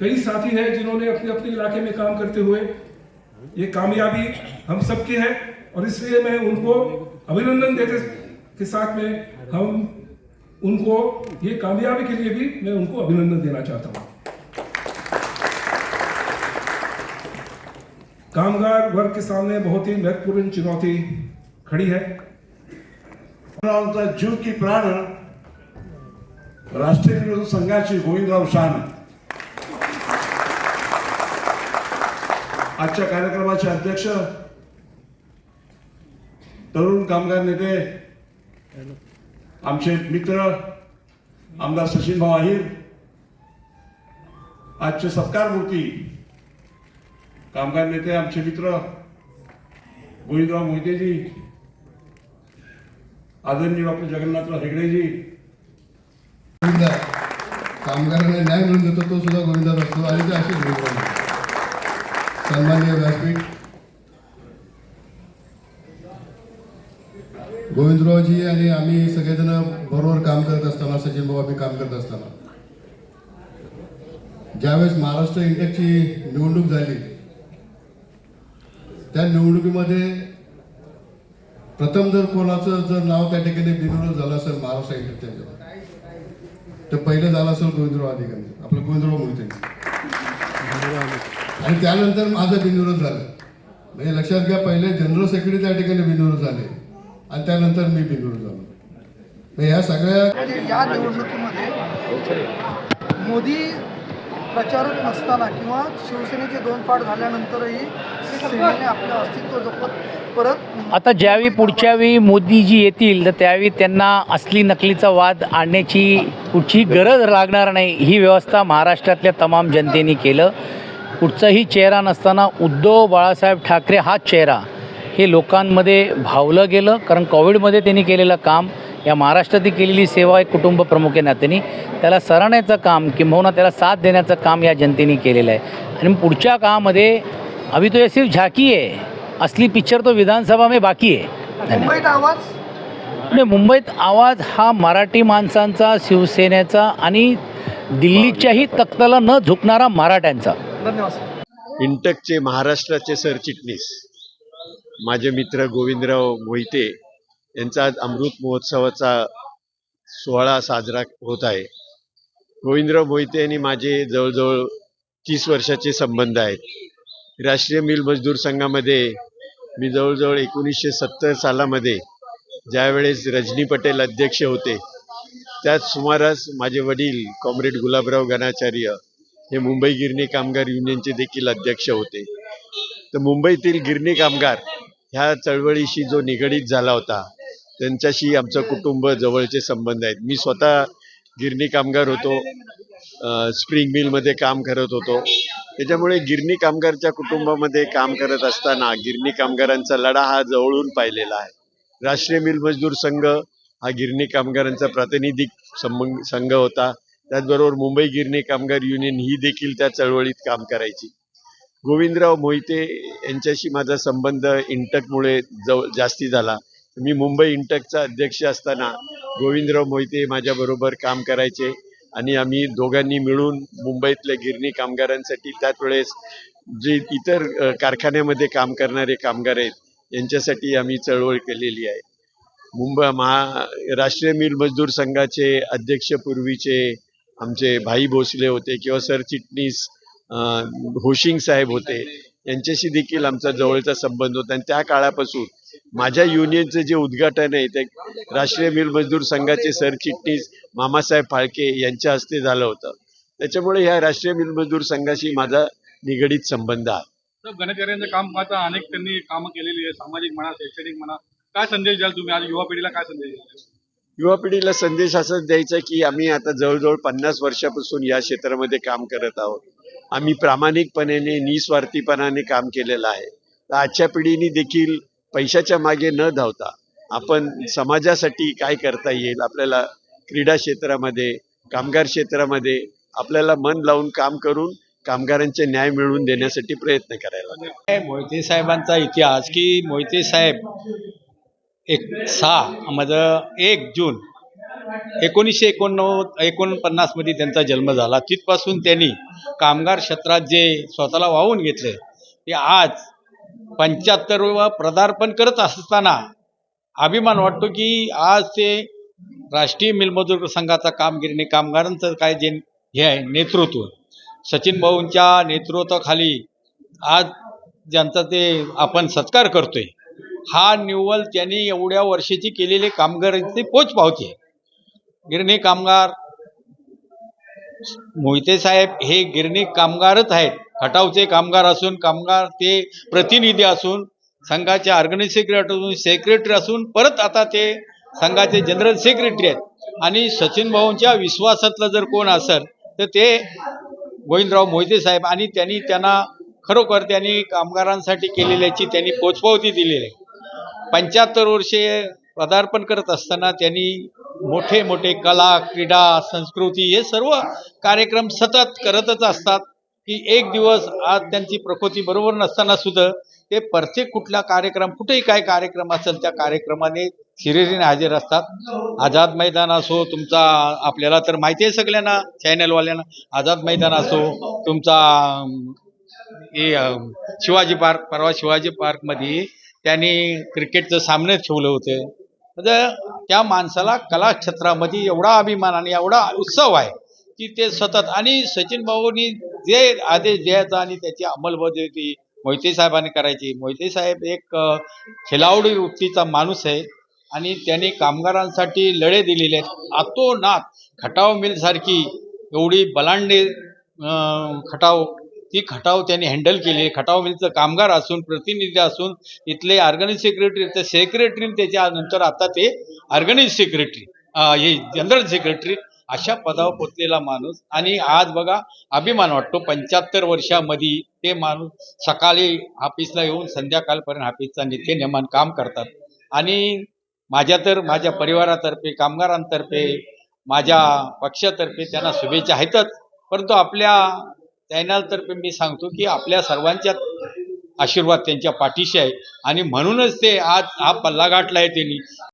कई साथी हैं जिन्होंने अपने अपने इलाके में काम करते हुए ये कामयाबी हम सबकी है और इसलिए मैं उनको अभिनंदन देते के साथ में हम उनको ये कामयाबी के लिए भी मैं उनको अभिनंदन देना चाहता हूँ। कामगार वर्ग के सामने बहुत ही महत्वपूर्ण चुनौती खड़ी है। रावांचा जीव की प्राण राष्ट्रीय विरोधी संघाचे गोविंदराव शान आजच्या कार्यक्रमाचे अध्यक्ष तरुण कामगार नेते आमचे मित्र आमदार सचिन भाऊ आहिर आजचे सत्कार मूर्ती कामगार नेते आमचे मित्र गोविंदराव मोहितेजी आदरणीय डॉक्टर जगन्नाथराव हेगडेजी. कामगारांना न्याय मिळून देतो तो सुद्धा गोविंदाच असतो. आणि ते असेच गोविंदा सन्माननीय व्यासपीठ. गोविंदरावजी आणि आम्ही सगळेजण बरोबर काम करत असताना सचिन भाऊ आम्ही काम करत असताना. ज्यावेळेस महाराष्ट्र इंटेकची निवडणूक झाली त्या निवडणुकीमध्ये प्रथम जर कोणाचं जर नाव त्या ठिकाणी बिनविरोध झालं असेल महाराष्ट्र इंटेकच्या तर पहिलं झालं असेल गोविंदराव अधिकारी आपलं गोविंदराव मोहिते. आणि त्यानंतर माझं बिनविरोध झालं. म्हणजे लक्षात घ्या पहिले जनरल सेक्रेटरी त्या ठिकाणी बिनविरोध झाले. आणि त्यानंतर मी बिनविरोध झालो. ह्या सगळ्या म्हणजे या निवडणुकीमध्ये मोदी प्रचारक नसताना किंवा शिवसेनेचे दोन पाठ झाल्यानंतरही सेनेने आपलं अस्तित्व जपत परत आता ज्यावेळी पुढच्या वेळी मोदीजी येतील तर त्यावेळी त्यांना असली नकलीचा वाद आणण्याची कुठची गरज लागणार नाही. ही व्यवस्था महाराष्ट्रातल्या तमाम जनतेने केलं. कुठचाही चेहरा नसताना उद्धव बाळासाहेब ठाकरे हाच चेहरा. हे लोकांमध्ये भावलं गेलं कारण कोविडमध्ये त्यांनी केलेलं काम या महाराष्ट्रातील केलेली सेवा एक कुटुंब प्रमुख या नात्याने. त्याला सराहण्याचं काम किंबहुना त्याला साथ देण्याचं काम या जनतेने केलेलं आहे. आणि पुढच्या काळामध्ये अभी तो ये सिर्फ झाकी है असली पिक्चर तो विधानसभा में बाकी है धन्यवाद. मुंबईत आवाज? म्हणजे मुंबईत आवाज हा मराठी माणसांचा शिवसेनेचा आणि दिल्लीच्याही तख्ताला न झुकणारा मराठ्यांचा. धन्यवाद इंटकचे महाराष्ट्राचे सरचिटणीस माझे मित्र गोविंदराव मोहिते यांचा आज अमृत महोत्सवाचा सोहळा साजरा होत आहे. गोविंदराव मोहिते आणि माझे जवळजवळ तीस वर्षाचे संबंध आहेत. राष्ट्रीय मिल मजदूर संघामध्ये मी जवळजवळ एकोणीसशे सत्तर सालामध्ये ज्यावेळेस रजनी पटेल अध्यक्ष होते त्याच सुमारास माझे वडील कॉम्रेड गुलाबराव गणाचार्य हे मुंबई गिरणी कामगार युनियनचे देखील अध्यक्ष होते. तर मुंबईतील गिरणी कामगार ह्या चळवळीशी जो निगडीत झाला होता त्यांच्याशी आमचं कुटुंब जवळचे संबंध आहेत. मी स्वतः गिरणी कामगार होतो स्प्रिंग मिलमध्ये काम करत होतो. त्याच्यामुळे गिरणी कामगारच्या कुटुंबामध्ये काम करत असताना गिरणी कामगारांचा लढा हा जवळून पाहिलेला आहे. राष्ट्रीय मिल मजदूर संघ हा गिरणी कामगारांचा प्रातिनिधिक संबंध संघ होता. त्याचबरोबर मुंबई गिरणी कामगार युनियन ही देखील त्या चळवळीत काम करायची. गोविंदराव मोहिते यांच्याशी माझा संबंध इंटकमुळे जव जास्ती झाला. मी मुंबई इंटकचा अध्यक्ष असताना गोविंदराव मोहिते माझ्याबरोबर काम करायचे आणि आम्ही दोघांनी मिळून मुंबईतल्या गिरणी कामगारांसाठी त्याच वेळेस जे इतर कारखान्यामध्ये काम करणारे कामगार आहेत यांच्यासाठी आम्ही चळवळ केलेली आहे. मुंबई महा राष्ट्रीय मिल मजदूर संघाचे अध्यक्ष पूर्वीचे आमचे भाई भोसले होते किंवा सरचिटणीस होशिंग साहेब होते यांच्याशी देखील आमचा जवळचा संबंध होता. आणि त्या काळापासून माझ्या युनियनचं जे उद्घाटन आहे ते राष्ट्रीय मिल मजदूर संघाचे सरचिटणीस मामासाहेब फाळके यांच्या हस्ते झालं होतं. त्याच्यामुळे ह्या राष्ट्रीय मिल मजदूर संघाशी माझा निगडीत संबंध आहे. तर काम पाहता अनेक त्यांनी कामं केलेली आहे सामाजिक म्हणा शैक्षणिक म्हणा. काय संदेश द्याल तुम्ही? आज युवा पिढीला काय संदेश द्याल? युवा पिढीला संदेश असाच द्यायचा की आम्ही आता जवळजवळ पन्नास वर्षापासून या क्षेत्रामध्ये काम करत आहोत. आम्ही प्रामाणिकपणाने निस्वार्थीपणाने काम केलेलं आहे. तर आजच्या पिढीने देखील पैशाच्या मागे न धावता आपण समाजासाठी काय करता येईल आपल्याला क्रीडा क्षेत्रामध्ये कामगार क्षेत्रामध्ये आपल्याला मन लावून काम करून कामगारांचे न्याय मिळवून देण्यासाठी प्रयत्न करायला मोहिते साहेबांचा इतिहास की मोहिते साहेब एक सहा माझं एक जून. एकोणीसशे एकोणनव्वद एकोणपन्नासमध्ये त्यांचा जन्म झाला. तिथपासून त्यांनी कामगार क्षेत्रात जे स्वतःला वाहून घेतले ते आज पंच्याहत्तरवा पदार्पण करत असताना अभिमान वाटतो की आज ते राष्ट्रीय मिलमजूर संघाचा कामगिरीने कामगारांचं काय जे हे आहे नेतृत्व. सचिन भाऊंच्या नेतृत्वाखाली आज ज्यांचा ते आपण सत्कार करतोय हा निव्वळ त्यांनी एवढ्या वर्षाची केलेले कामगारांचे पोच पावते. गिरणी कामगार मोहिते साहेब हे गिरणी कामगारच आहेत. खटावचे कामगार असून कामगार ते प्रतिनिधी असून संघाचे ऑर्गनाइज सेक्रेटरी असून सेक्रेटरी असून परत आता ते संघाचे जनरल सेक्रेटरी आहेत. आणि सचिन भाऊंच्या विश्वासातलं जर कोण असेल तर ते गोविंदराव मोहिते साहेब आणि त्यांनी त्यांना खरोखर त्यांनी कामगारांसाठी केलेल्याची त्यांनी पोचपावती दिलेली आहे. पंच्याहत्तर वर्षे पदार्पण करत असताना त्यांनी मोठे मोठे कला क्रीडा संस्कृती हे सर्व कार्यक्रम सतत करतच असतात की एक दिवस आज त्यांची प्रकृती बरोबर नसताना सुद्धा ते प्रत्येक कुठला कार्यक्रम कुठेही काय कार्यक्रम असेल त्या कार्यक्रमाने शिरेरीने हजर असतात. आझाद मैदान असो तुमचा आपल्याला तर माहिती आहे सगळ्यांना चॅनलवाल्यांना. आझाद मैदान असो तुमचा हे शिवाजी पार्क परवा शिवाजी पार्कमध्ये त्यांनी क्रिकेटचं सामने ठेवलं होतं. म्हणजे त्या माणसाला कलाक्षेत्रामध्ये एवढा अभिमान आणि एवढा उत्सव आहे की ते सतत आणि सचिन भाऊनी जे आदेश द्यायचा आणि त्याची अंमलबजावणी मोहिते साहेबांनी करायची. मोहिते साहेब एक खिलावडी खेळाडू वृत्तीचा माणूस आहे आणि त्यांनी कामगारांसाठी लढे दिलेले आहेत. आतोनात खटाव मिलसारखी एवढी बलांडे खटाव ती खटाव त्यांनी हँडल केली. खटाव मिलचं कामगार असून प्रतिनिधी असून इथले ऑर्गनाईज सेक्रेटरी तर सेक्रेटरी त्याच्यानंतर आता ते ऑर्गनाईज सेक्रेटरी हे जनरल सेक्रेटरी अशा पदावर पोचलेला माणूस. आणि आज बघा अभिमान वाटतो पंच्याहत्तर वर्षामध्ये ते माणूस सकाळी ऑफिसला येऊन संध्याकाळपर्यंत ऑफिसचा नेते नेमान काम करतात. आणि माझ्या तर माझ्या परिवारातर्फे कामगारांतर्फे माझ्या पक्षातर्फे त्यांना शुभेच्छा आहेतच. परंतु आपल्या चॅनलतर्फे मी सांगतो की आपल्या सर्वांच्या आशीर्वाद त्यांच्या पाठीशी आहे. आणि म्हणूनच ते आज हा पल्ला गाठला आहे त्यांनी.